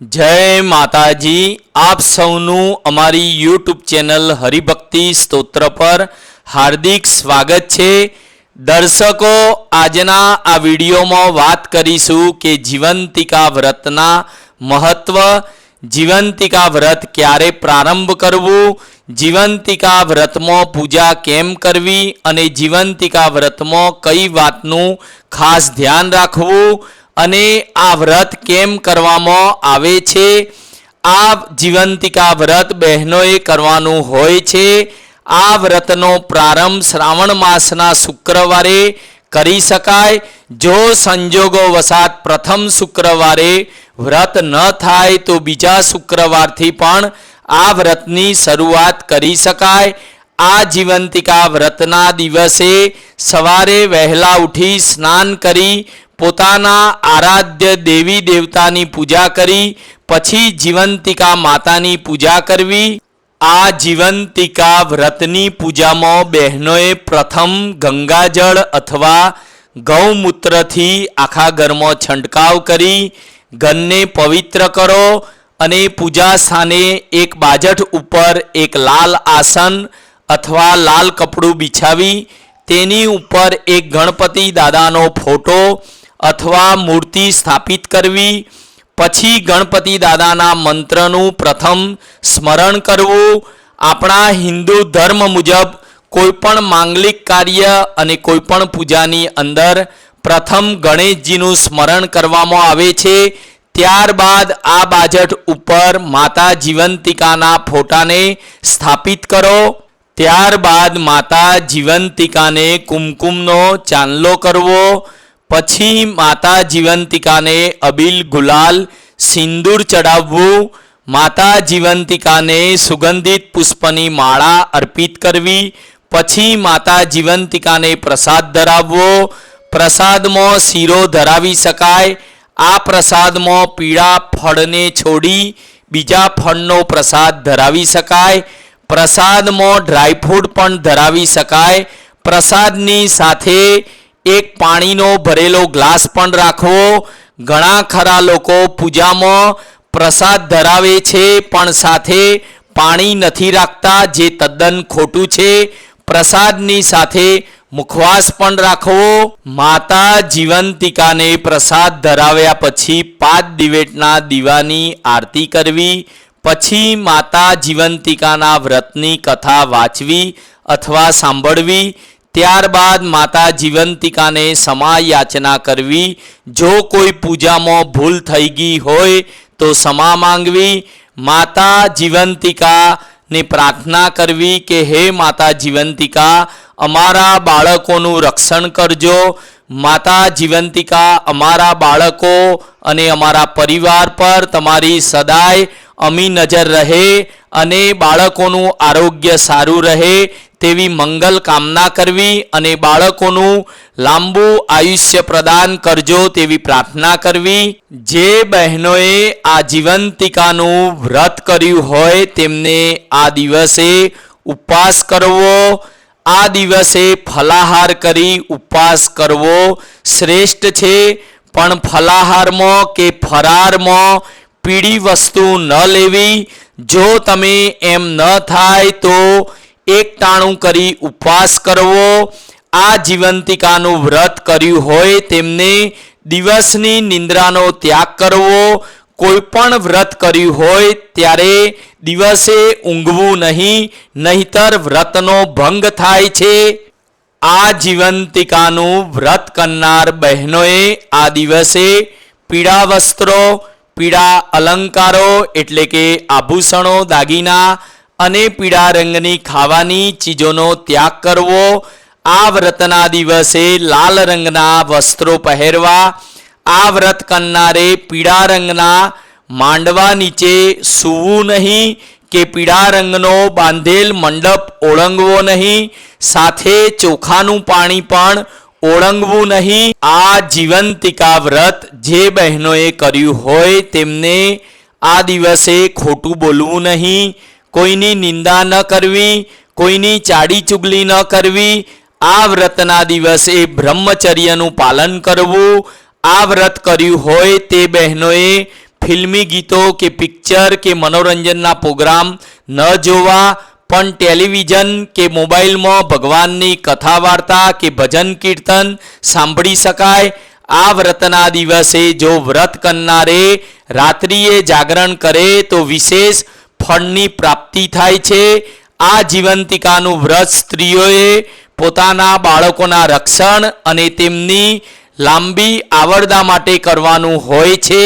જય માતાજી, આપ સૌનું અમારી યુટ્યુબ ચેનલ હરિભક્તિ સ્તોત્ર પર હાર્દિક સ્વાગત છે. દર્શકો, આજના આ વિડીયોમાં વાત કરીશું કે જીવંતિકા વ્રતના મહત્વ. જીવંતિકા વ્રત ક્યારે પ્રારંભ કરવું? જીવંતિકા વ્રતમાં પૂજા કેમ કરવી? અને જીવંતિકા વ્રતમાં કઈ વાતનું ખાસ ધ્યાન રાખવું? અને આ વ્રત કેમ કરવામાં આવે છે? આ જીવંતિકા વ્રત બહેનોએ કરવાનું હોય છે. આ વ્રતનો પ્રારંભ શ્રાવણ માસના શુક્રવારે કરી શકાય. જો સંજોગો વસાત પ્રથમ શુક્રવારે વ્રત ન થાય તો બીજા શુક્રવારથી પણ આ વ્રતની શરૂઆત કરી શકાય. આ જીવંતિકા વ્રતના દિવસે સવારે વહેલા ઉઠી સ્નાન કરી પોતાના આરાધ્ય દેવી દેવતાની પૂજા કરી, પછી જીવંતિકા માતાની પૂજા કરવી. આ જીવંતિકા વ્રતની પૂજામાં બહેનોએ પ્રથમ ગંગાજળ અથવા ગૌમૂત્રથી આખા ઘરમાં છંટકાવ કરી, ઘરને પવિત્ર કરો અને પૂજા સ્થાને એક બાજટ ઉપર એક લાલ આસન અથવા લાલ કપડું બિછાવી, તેની ઉપર એક ગણપતિ દાદાનો ફોટો અથવા મૂર્તિ સ્થાપિત કરવી, પછી ગણપતિ દાદાના મંત્રનું પ્રથમ સ્મરણ કરવું, આપણા હિન્દુ ધર્મ મુજબ કોઈપણ માંગલિક કાર્ય અને કોઈપણ પૂજાની અંદર પ્રથમ ગણેશજીનું સ્મરણ કરવામાં આવે છે, ત્યારબાદ આ બાજટ ઉપર માતા જીવંતિકાના ફોટાને સ્થાપિત કરો, ત્યારબાદ માતા જીવંતિકાને કુમકુમનો ચાંદલો કરવો પછી માતા જીવંતિકાને અબિલ ગુલાલ સિંદૂર ચડાવવું, માતા જીવંતિકાને સુગંધિત પુષ્પની માળા અર્પિત કરવી, પછી માતા જીવંતિકાને પ્રસાદ ધરાવવો. પ્રસાદમાં શીરો ધરાવી શકાય. આ પ્રસાદમાં પીળા ફળને છોડી બીજા ફળનો પ્રસાદ ધરાવી શકાય. પ્રસાદમાં ડ્રાયફ્રૂટ પણ ધરાવી શકાય. પ્રસાદની સાથે એક પાણીનો ભરેલો ગ્લાસ પણ રાખવો. ઘણા ખરા લોકો પૂજામાં પ્રસાદ ધરાવે છે, પણ સાથે પાણી નથી રાખતા, જે તદ્દન ખોટું છે. પ્રસાદની સાથે મુખવાસ પણ રાખવો. માતા જીવંતિકાને પ્રસાદ ધરાવ્યા પછી પાંચ દિવેટના દીવાની આરતી કરવી. પછી માતા જીવંતિકાના વ્રતની કથા વાંચવી અથવા સાંભળવી. ત્યારબાદ માતા જીવંતિકાને સમા યાચના કરવી. જો કોઈ પૂજામાં ભૂલ થઈ ગઈ હોય તો સમા માંગવી. માતા જીવંતિકાને પ્રાર્થના કરવી કે, હે માતા જીવંતિકા, અમારા બાળકોનું રક્ષણ કરજો. માતા જીવંતિકા, અમારા બાળકો અને અમારા પરિવાર પર તમારી સદાય અમી નજર રહે અને બાળકોનું આરોગ્ય સારું રહે. તેવી મંગલ કામના કરવી અને બાળકોનું લાંબુ આયુષ્ય પ્રદાન કરજો તેવી પ્રાર્થના કરવી. જે બહેનોએ આ જીવંતિકાનું વ્રત કર્યું હોય તેમને આ દિવસે ઉપવાસ કરવો, આ દિવસે ફલાહાર કરી ઉપવાસ કરવો શ્રેષ્ઠ છે. પણ ફલાહારમાં કે ફરારમાં પીળી વસ્તુ ન લેવી. જો તમે એમ ન થાય તો એક ટાણું કરી ઉપવાસ કરવો, આ જીવંતિકાનું વ્રત કર્યું હોય તેમને દિવસની નિંદ્રાનો ત્યાગ કરવો, કોઈ પણ વ્રત કર્યું હોય ત્યારે દિવસે ઊંઘવું નહીં, નહીતર વ્રતનો ભંગ થાય છે. આ જીવંતિકાનું વ્રત કરનાર બહેનોએ આ દિવસે પીળા વસ્ત્રો, પીળા અલંકારો એટલે કે આભૂષણો, દાગીના અને પીળા રંગની ખાવાની ચીજોનો ત્યાગ કરવો. આ વ્રતના દિવસે લાલ રંગના વસ્ત્રો પહેરવા. આ વ્રત કરનારે પીળા રંગના માંડવા નીચે સૂવું નહીં કે પીળા રંગનો બાંધેલ મંડપ ઓળંગવો નહીં. સાથે ચોખાનું પાણી પણ ઓળંગવું નહીં. આ જીવંતિકા વ્રત જે બહેનોએ કર્યું હોય તેમને આ દિવસે ખોટું બોલવું નહીં. કોઈની નિંદા ન કરવી, કોઈની ચાડી ચુગલી ન કરવી, આ વ્રતના દિવસે બ્રહ્મચર્યનું પાલન કરવું, આ વ્રત કર્યું હોય તે બહેનોએ ફિલ્મી ગીતો કે પિક્ચર કે મનોરંજનના પ્રોગ્રામ ન જોવા, પણ ટેલિવિઝન કે મોબાઈલમાં ભગવાનની કથા વાર્તા કે ભજન કીર્તન સાંભળી શકાય. આ વ્રતના દિવસે જો વ્રત કરનારે રાત્રિએ જાગરણ કરે તો વિશેષ ફળની પ્રાપ્તિ થાય છે. આ જીવંતિકાનું વ્રત સ્ત્રીઓએ પોતાના બાળકોના રક્ષણ અને તેમની લાંબી આવરદા માટે કરવાનું હોય છે.